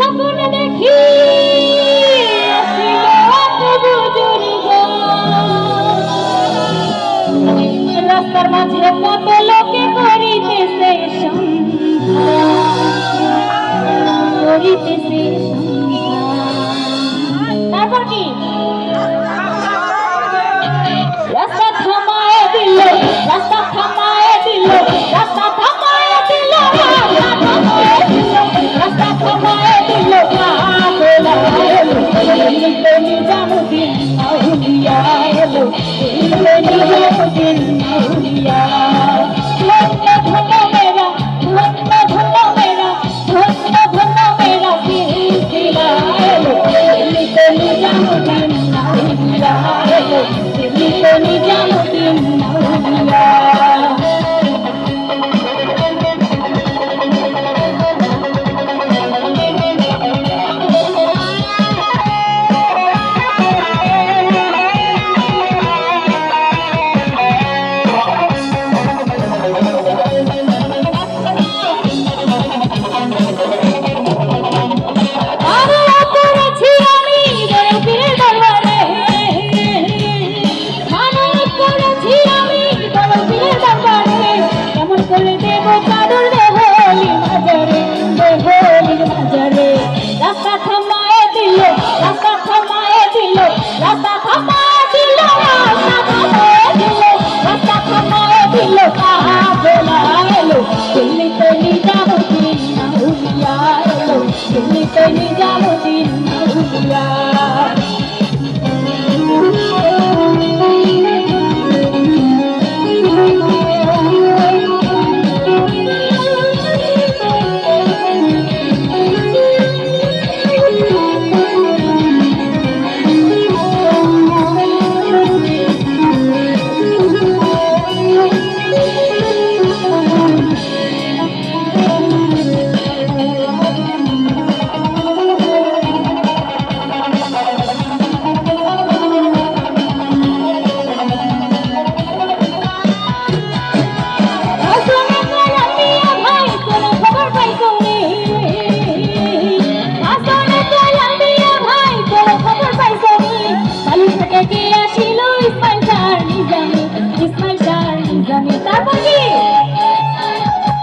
সব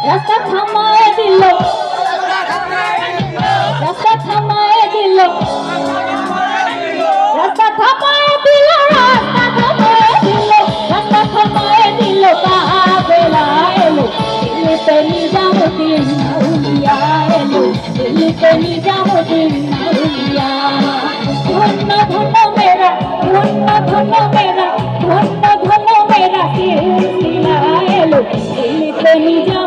রাস্তা থামায় দিল। রাস্তা থামায় দিল। রাস্তা থামায় দিল, রাস্তা থামায় দিল, রাস্তা থামায় দিল। কাহা বেলা এলো, দিল্লিতে নিজাম দিন উলিয়া এলো, দিল্লিতে নিজাম দিন উলিয়া ধন্য ধন্য মেরা ধন্য ধন্য মেরা ধন্য ধন্য মেরা সিলসিলা এলো, দিল্লিতে নিজাম